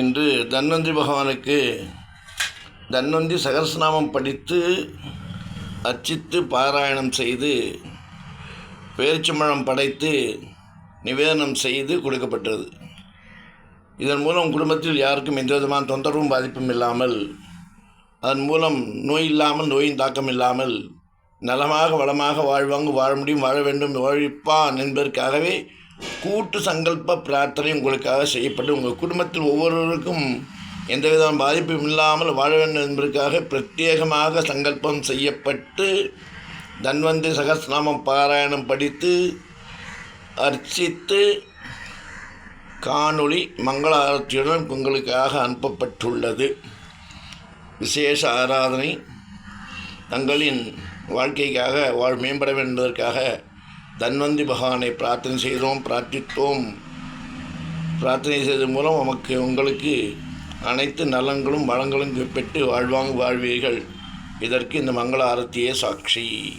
இன்று தன்வந்தி பகவானுக்கு தன்வந்தி சகஸ்ரநாமம் படித்து அர்ச்சித்து பாராயணம் செய்து பேரிச்சம்பழம் படைத்து நிவேதனம் செய்து கொடுக்கப்பட்டது. இதன் மூலம் குடும்பத்தில் யாருக்கும் எந்த விதமான தொந்தரவும் பாதிப்பும் இல்லாமல் அதன் மூலம் நோய் இல்லாமல் நோயின் தாக்கம் இல்லாமல் நலமாக வளமாக வாழ்வாங்க வாழ முடியும் வாழ வேண்டும் வாழிப்பான் என்பதற்காகவே கூட்டு சங்கல்ப பிரார்த்தனை உங்களுக்காக செய்யப்பட்டு உங்கள் குடும்பத்தில் ஒவ்வொருவருக்கும் எந்த விதமான பாதிப்பும் இல்லாமல் வாழ வேண்டும் என்பதற்காக பிரத்யேகமாக சங்கல்பம் செய்யப்பட்டு தன்வந்தி சகஸ்நாமம் பாராயணம் படித்து அர்ச்சித்து காணொளி மங்கள ஆரத்தியுடன் உங்களுக்காக அனுப்பப்பட்டுள்ளது. விசேஷ ஆராதனை தங்களின் வாழ்க்கைக்காக வாழ் மேம்பட வேண்டுவதற்காக தன்வந்தி பகவானை பிரார்த்தனை செய்தோம் பிரார்த்தித்தோம். பிரார்த்தனை செய்ததன் மூலம் நமக்கு உங்களுக்கு அனைத்து நலங்களும் வளங்களும் பெற்று வாழ்வாங்க வாழ்வீர்கள். இதற்கு இந்த மங்கள ஆரத்தியே சாட்சி.